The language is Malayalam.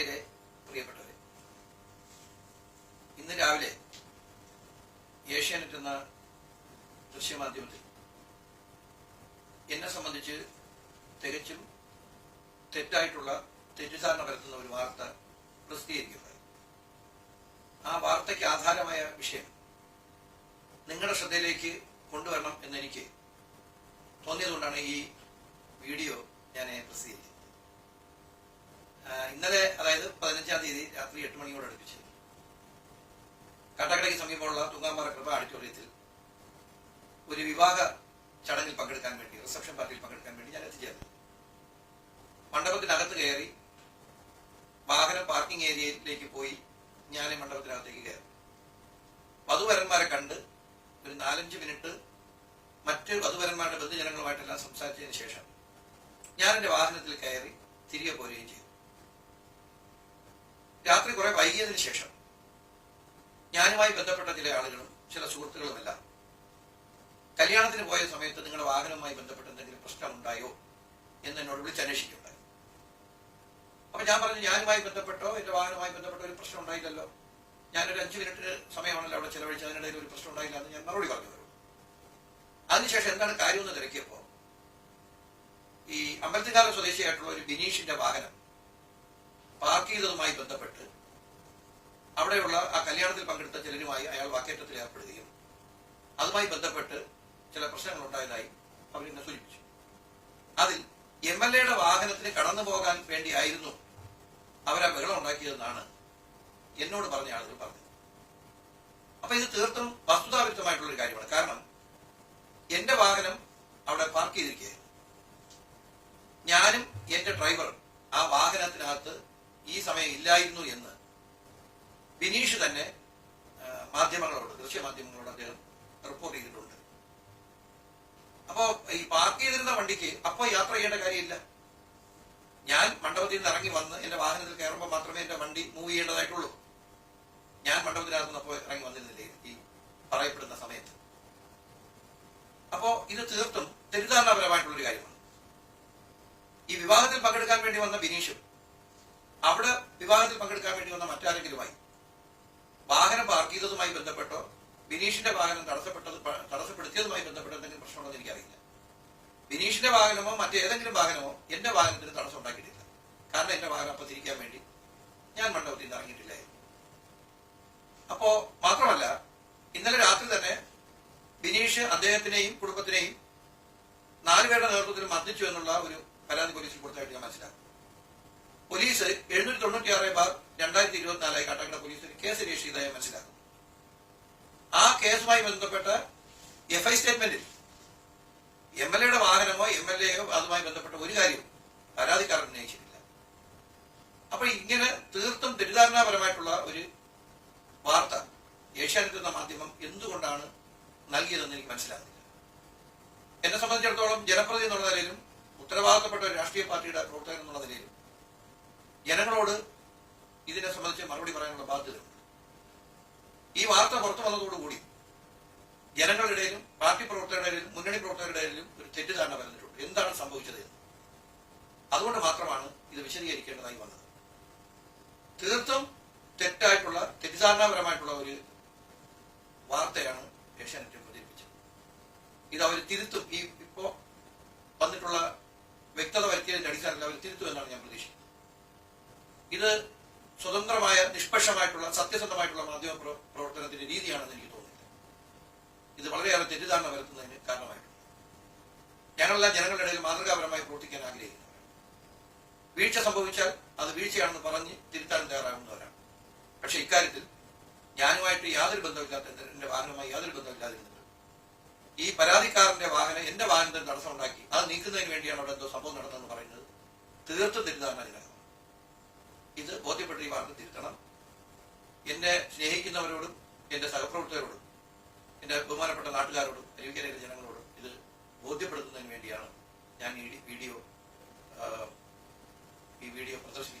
മാന്യരെ പ്രിയപ്പെട്ടവരെ. ഇന്ന് രാവിലെ ഏഷ്യാനെറ്റ് എന്ന ദൃശ്യമാധ്യമത്തിൽ എന്നെ സംബന്ധിച്ച് തികച്ചും തെറ്റായിട്ടുള്ള തെറ്റിദ്ധാരണ പരത്തുന്ന ഒരു വാർത്ത പ്രസിദ്ധീകരിക്കുന്നത്. ആ വാർത്തയ്ക്ക് ആധാരമായ വിഷയം നിങ്ങളുടെ ശ്രദ്ധയിലേക്ക് കൊണ്ടുവരണം എന്നെനിക്ക് തോന്നിയതുകൊണ്ടാണ് ഈ വീഡിയോ ഞാൻ പ്രസിദ്ധീകരിച്ചത് ആ, ഇന്നലെ അതായത് പതിനഞ്ചാം തീയതി രാത്രി എട്ട് മണിയോട് അടുപ്പിച്ച് കട്ടക്കടയ്ക്ക് സമീപമുള്ള തുങ്ങാമ്പാറ കൃപ ഓഡിറ്റോറിയത്തിൽ ഒരു വിവാഹ ചടങ്ങിൽ പങ്കെടുക്കാൻ വേണ്ടി റിസപ്ഷൻ പാർട്ടിയിൽ പങ്കെടുക്കാൻ വേണ്ടി ഞാൻ എത്തിച്ചേർന്നു. മണ്ഡപത്തിനകത്ത് കയറി വാഹനം പാർക്കിംഗ് ഏരിയയിലേക്ക് പോയി ഞാൻ മണ്ഡപത്തിനകത്തേക്ക് കയറി. വധുവരന്മാരെ കണ്ട് ഒരു നാലഞ്ച് മിനിറ്റ് മറ്റ് വധുവരന്മാരുടെ ബന്ധുജനങ്ങളുമായിട്ടെല്ലാം സംസാരിച്ചതിന് ശേഷം ഞാൻ എന്റെ വാഹനത്തിൽ കയറി തിരികെ പോരുകയും ചെയ്തു. രാത്രി കുറെ വൈകിയതിനു ശേഷം ഞാനുമായി ബന്ധപ്പെട്ട ചില ആളുകളും ചില സുഹൃത്തുക്കളുമെല്ലാം കല്യാണത്തിന് പോയ സമയത്ത് നിങ്ങളുടെ വാഹനവുമായി ബന്ധപ്പെട്ട് എന്തെങ്കിലും പ്രശ്നം ഉണ്ടായോ എന്ന് എന്നോട് വിളിച്ചന്വേഷിക്കുകയുണ്ടായി അപ്പൊ ഞാൻ പറഞ്ഞു ഞാനുമായി ബന്ധപ്പെട്ടോ? എന്റെ വാഹനവുമായി ബന്ധപ്പെട്ടോ? ഒരു പ്രശ്നം ഉണ്ടായില്ലല്ലോ. ഞാനൊരു അഞ്ചു മിനിറ്റ് സമയമാണല്ലോ അവിടെ ചെലവഴിച്ച് അതിനിടയിൽ ഒരു പ്രശ്നം ഉണ്ടായില്ല എന്ന് ഞാൻ മറുപടി പറഞ്ഞു തരും. അതിനുശേഷം എന്താണ് കാര്യമെന്ന് തിരക്കിയപ്പോ ഈ അമ്പലത്തിക്കാല സ്വദേശിയായിട്ടുള്ള ഒരു ബിനീഷിന്റെ വാഹനം പാർക്ക് ചെയ്തതുമായി ബന്ധപ്പെട്ട് അവിടെയുള്ള ആ കല്യാണത്തിൽ പങ്കെടുത്ത ചിലരുമായി അയാൾ വാക്കേറ്റത്തിൽ ഏർപ്പെടുകയും അതുമായി ബന്ധപ്പെട്ട് ചില പ്രശ്നങ്ങൾ ഉണ്ടായതായി അവർ എന്നെ സൂചിപ്പിച്ചു. അതിൽ എം എൽ എയുടെ വാഹനത്തിന് കടന്നു പോകാൻ വേണ്ടിയായിരുന്നു അവരാ ബഹളം ഉണ്ടാക്കിയതെന്നാണ് എന്നോട് പറഞ്ഞ ആളുകൾ പറഞ്ഞത്. അപ്പൊ ഇത് തീർത്തും വസ്തുതാവിരുദ്ധമായിട്ടുള്ള ഒരു കാര്യമാണ്. കാരണം എന്റെ വാഹനം അവിടെ പാർക്ക് ചെയ്തിരിക്കുകയായിരുന്നു. ഞാനും എന്റെ ഡ്രൈവറും ആ വാഹനത്തിനകത്ത് ഈ സമയം ഇല്ലായിരുന്നു എന്ന് ബിനീഷ് തന്നെ മാധ്യമങ്ങളോട് ദൃശ്യമാധ്യമങ്ങളോട് അദ്ദേഹം റിപ്പോർട്ട് ചെയ്തിട്ടുണ്ട്. അപ്പോ ഈ പാർക്ക് ചെയ്തിരുന്ന വണ്ടിക്ക് അപ്പോ യാത്ര ചെയ്യേണ്ട കാര്യമില്ല. ഞാൻ മണ്ഡപത്തിൽ നിന്ന് ഇറങ്ങി വന്ന് എന്റെ വാഹനത്തിൽ കയറുമ്പോൾ മാത്രമേ എന്റെ വണ്ടി മൂവ് ചെയ്യേണ്ടതായിട്ടുള്ളൂ. ഞാൻ മണ്ഡപത്തിനകത്ത് നിന്ന് അപ്പോൾ ഇറങ്ങി വന്നിരുന്നില്ലേ ഈ പറയപ്പെടുന്ന സമയത്ത്. അപ്പോ ഇത് തീർത്തും തെറ്റിദ്ധാരണപരമായിട്ടുള്ള ഒരു കാര്യമാണ്. ഈ വിവാഹത്തിൽ പങ്കെടുക്കാൻ വേണ്ടി വന്ന ബിനീഷും അവിടെ വിവാഹത്തിൽ പങ്കെടുക്കാൻ വേണ്ടി വന്ന മറ്റാരെങ്കിലുമായി? വാഹനം പാർക്ക് ചെയ്തതുമായി ബന്ധപ്പെട്ടോ? ബിനീഷിന്റെ വാഹനം തടസ്സപ്പെട്ടത് തടസ്സപ്പെടുത്തിയതുമായി ബന്ധപ്പെട്ട എന്തെങ്കിലും പ്രശ്നമുണ്ടെന്ന് എനിക്കറിയില്ല. ബിനീഷിന്റെ വാഹനമോ മറ്റേതെങ്കിലും വാഹനമോ എന്റെ വാഹനത്തിന് തടസ്സം ഉണ്ടാക്കിയിട്ടില്ല കാരണം എന്റെ വാഹനം അപ്പൊ തിരിക്കാൻ വേണ്ടി ഞാൻ മണ്ഡപത്തിൽ നിന്ന് ഇറങ്ങിയിട്ടില്ലായിരുന്നു അപ്പോ മാത്രമല്ല ഇന്നലെ രാത്രി തന്നെ ബിനീഷ് അദ്ദേഹത്തിനെയും കുടുംബത്തിനെയും നാലുപേരുടെ നേതൃത്വത്തിൽ മർദ്ദിച്ചു എന്നുള്ള ഒരു പരാതി പോലീസിൽ കൊടുത്തായിട്ട് ഞാൻ മനസ്സിലാക്കും പോലീസ് എഴുന്നൂറ്റി തൊണ്ണൂറ്റി ആറ് ബാർ രണ്ടായിരത്തി ഇരുപത്തിനാലായി കാട്ടാക്കട പോലീസ് ഒരു കേസ് രജിസ്റ്റർ ചെയ്തതായി മനസ്സിലാക്കും ആ കേസുമായി ബന്ധപ്പെട്ട എഫ് ഐ സ്റ്റേറ്റ്മെന്റിൽ എം എൽ എയുടെ വാഹനമോ എം എൽ എയോ അതുമായി ബന്ധപ്പെട്ട ഒരു കാര്യവും പരാതിക്കാരൻ ഉന്നയിച്ചിട്ടില്ല. അപ്പൊ ഇങ്ങനെ തീർത്തും തെറ്റിദ്ധാരണാപരമായിട്ടുള്ള ഒരു വാർത്ത ഏഷ്യാനെറ്റ് എന്ന മാധ്യമം എന്തുകൊണ്ടാണ് നൽകിയതെന്ന് എനിക്ക് മനസ്സിലാകുന്നില്ല. എന്നെ സംബന്ധിച്ചിടത്തോളം ജനപ്രതി എന്നുള്ള നിലയിലും ഉത്തരവാദിത്തപ്പെട്ട ഒരു രാഷ്ട്രീയ പാർട്ടിയുടെ പ്രവർത്തകൻ എന്നുള്ള നിലയിലും ജനങ്ങളോട് ഇതിനെ സംബന്ധിച്ച് മറുപടി പറയാനുള്ള ബാധ്യത. ഈ വാർത്ത പുറത്തു വന്നതോടുകൂടി ജനങ്ങളുടെ ഇടയിലും പാർട്ടി പ്രവർത്തകരുടെ മുന്നണി പ്രവർത്തകരുടെ ഇടയിലും ഒരു തെറ്റിദ്ധാരണ വരുന്നിട്ടുണ്ട് എന്താണ് സംഭവിച്ചത് അതുകൊണ്ട് മാത്രമാണ് ഇത് വിശദീകരിക്കേണ്ടതായി വന്നത്. തീർത്തും തെറ്റായിട്ടുള്ള തെറ്റിദ്ധാരണാപരമായിട്ടുള്ള ഒരു വാർത്തയാണ് ഏഷ്യാനെറ്റ് പ്രചരിപ്പിച്ചത്. ഇത് അവർ തിരുത്തും. ഈ ഇപ്പോ വന്നിട്ടുള്ള വ്യക്തത വരുത്തിയതിന്റെ അടിസ്ഥാനത്തിൽ അവർ തിരുത്തും ഇത് സ്വതന്ത്രമായ നിഷ്പക്ഷമായിട്ടുള്ള സത്യസന്ധമായിട്ടുള്ള മാധ്യമ പ്രവർത്തനത്തിന്റെ രീതിയാണെന്ന് എനിക്ക് തോന്നുന്നില്ല. ഇത് വളരെയേറെ തെറ്റിദ്ധാരണ വരുത്തുന്നതിന് കാരണമായിട്ടുണ്ട്. ഞങ്ങളെല്ലാം ജനങ്ങളുടെ ഇടയിൽ മാതൃകാപരമായി പ്രവർത്തിക്കാൻ ആഗ്രഹിക്കുന്നു. വീഴ്ച സംഭവിച്ചാൽ അത് വീഴ്ചയാണെന്ന് പറഞ്ഞ് തിരുത്താൻ തയ്യാറാകുന്നവരാണ്. പക്ഷെ ഇക്കാര്യത്തിൽ ഞാനുമായിട്ട് യാതൊരു ബന്ധമില്ലാത്ത എന്റെ വാഹനവുമായി യാതൊരു ബന്ധമില്ലാതിരുന്നത് ഈ പരാതിക്കാരന്റെ വാഹനം എന്റെ വാഹനത്തിന് തടസ്സം ഉണ്ടാക്കി അത് നീക്കുന്നതിന് വേണ്ടിയാണ് അവിടെ എന്തോ സംഭവം നടന്നതെന്ന് പറയുന്നത്. തീർത്തും തെറ്റിദ്ധാരണജനകമാണ്. ഇത് ബോധ്യപ്പെട്ട് ഈ മാർഗം തിരുത്തണം. എന്നെ സ്നേഹിക്കുന്നവരോടും എന്റെ സഹപ്രവർത്തകരോടും എന്റെ ബഹുമാനപ്പെട്ട നാട്ടുകാരോടും അരുവിക്കരയിലെ ജനങ്ങളോടും ഇത് ബോധ്യപ്പെടുത്തുന്നതിന് വേണ്ടിയാണ് ഞാൻ ഈ വീഡിയോ ഈ വീഡിയോ പ്രദർശിപ്പിക്കുന്നത്.